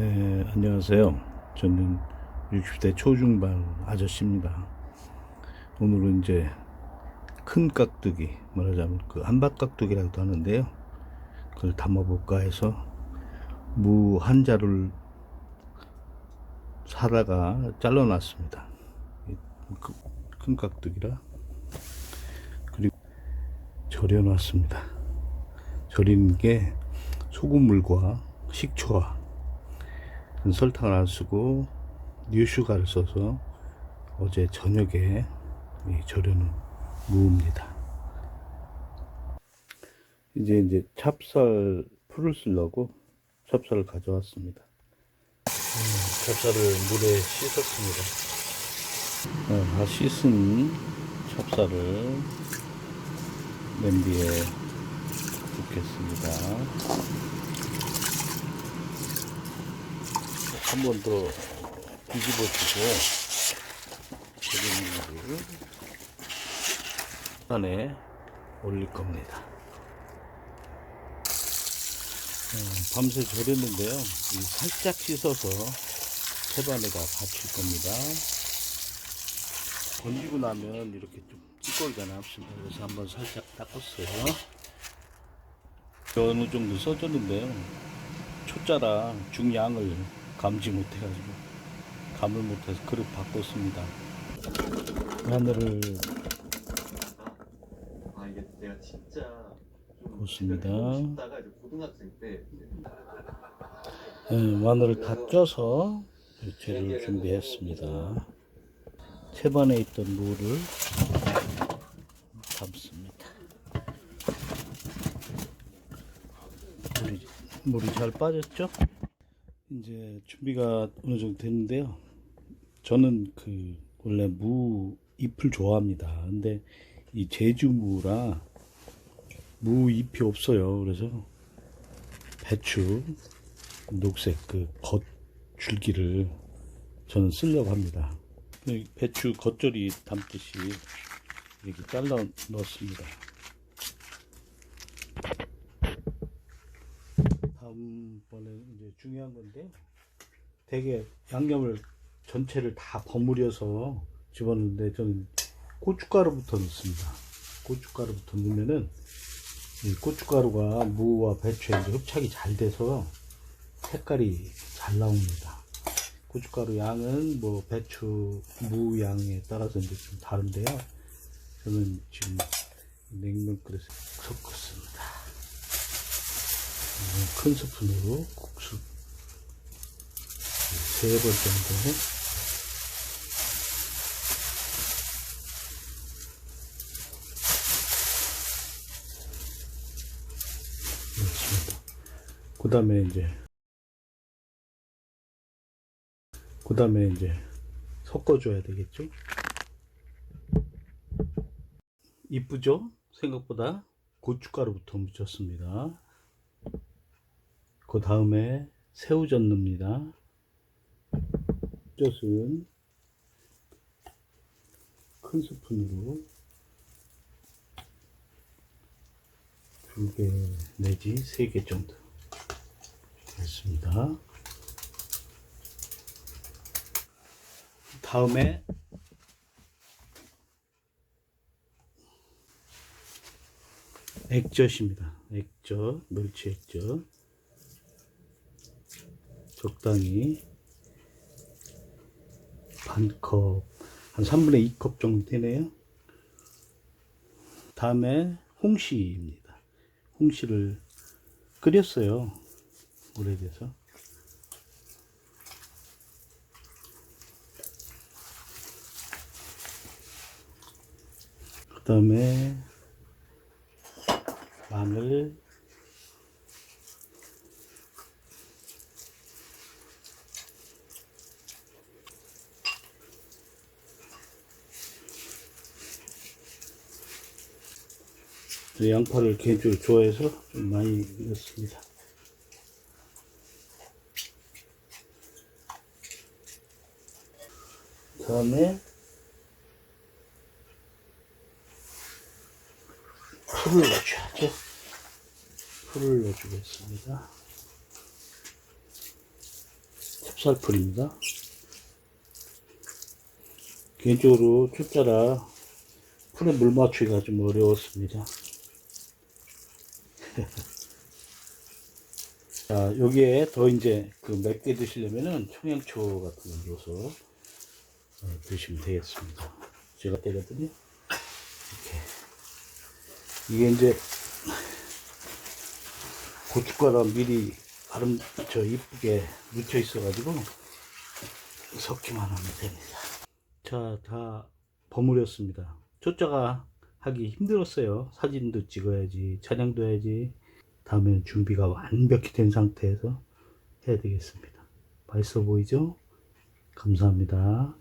네, 안녕하세요. 저는 60대 초중반 아저씨입니다. 오늘은 이제 큰 깍두기, 말하자면 그 한박 깍두기라고도 하는데요. 그걸 담아볼까 해서 무 한 자루를 사다가 잘라놨습니다. 큰 깍두기라. 그리고 절여놨습니다. 절이는 게 소금물과 식초와 설탕을 안 쓰고 뉴슈가를 써서 어제 저녁에 이 절여놓은 무입니다. 이제 이제 찹쌀 풀을 쓰려고 찹쌀을 가져왔습니다. 음, 찹쌀을 물에 씻었습니다. 어, 다 씻은 찹쌀을 냄비에 붓겠습니다. 한 번 더 뒤집어 주고 기름물을 안에 올릴 겁니다. 어, 밤새 절였는데요. 이 살짝 씻어서 채반에다 받칠 겁니다. 건지고 나면 이렇게 좀 찌꺼기가 남습니다. 그래서 한번 살짝 닦았어요. 어느 정도 써줬는데요. 초짜라 중량을 감지 못해가지고 감을 못해서 그릇 바꿨습니다. 마늘을 아 이게 내가 진짜 좀 좋습니다. 해보고 싶다가 이제 고등학생 때 네, 마늘을 다 쪄서 재료를 준비했습니다. 채반에 있던 무를 담습니다. 물이, 물이 잘 빠졌죠? 이제 준비가 어느 정도 됐는데요. 저는 그 원래 무 잎을 좋아합니다. 근데 이 제주무라 무 잎이 없어요. 그래서 배추 녹색 그 겉 줄기를 저는 쓰려고 합니다. 이 배추 겉절이 담듯이 이렇게 잘라 넣었습니다. 다음번에 이제 중요한 건데 되게 양념을 전체를 다 버무려서 집었는데 저는 고춧가루부터 넣습니다. 고춧가루부터 넣으면은 이 고춧가루가 무와 배추에 흡착이 잘 돼서 색깔이 잘 나옵니다. 고춧가루 양은 뭐 배추, 무 양에 따라서 이제 좀 다른데요. 저는 지금 냉면 그릇에 섞었습니다. 음, 큰 스푼으로 국수 세 번 정도 넣습니다. 그 다음에 이제 그 다음에 이제 섞어줘야 되겠죠? 이쁘죠? 생각보다 고춧가루부터 묻혔습니다. 그 다음에 새우젓 넣습니다. 젓은 큰 스푼으로 두 개 내지 세 개 정도 했습니다. 다음에 액젓입니다. 액젓, 멸치 액젓 적당히 반 컵, 한 3분의 2컵 정도 되네요. 다음에 홍시입니다. 홍시를 끓였어요. 오래돼서. 그 다음에 마늘 양파를 개인적으로 좋아해서 좀 많이 넣습니다. 다음에 풀을 넣어줘야죠. 풀을 넣어주겠습니다. 찹쌀풀입니다. 개인적으로 초짜라 풀에 물 맞추기가 좀 어려웠습니다. 자, 여기에 더 이제 그 맵게 드시려면은 청양초 같은 걸 넣어서 어, 드시면 되겠습니다. 제가 때거든요. 이렇게. 이게 이제 고춧가루 미리 아름 저 이쁘게 묻혀 있어가지고 섞기만 하면 됩니다. 자, 다 버무렸습니다. 초짜가 하기 힘들었어요. 사진도 찍어야지, 찬양도 해야지. 다음에는 준비가 완벽히 된 상태에서 해야 되겠습니다. 맛있어 보이죠? 감사합니다.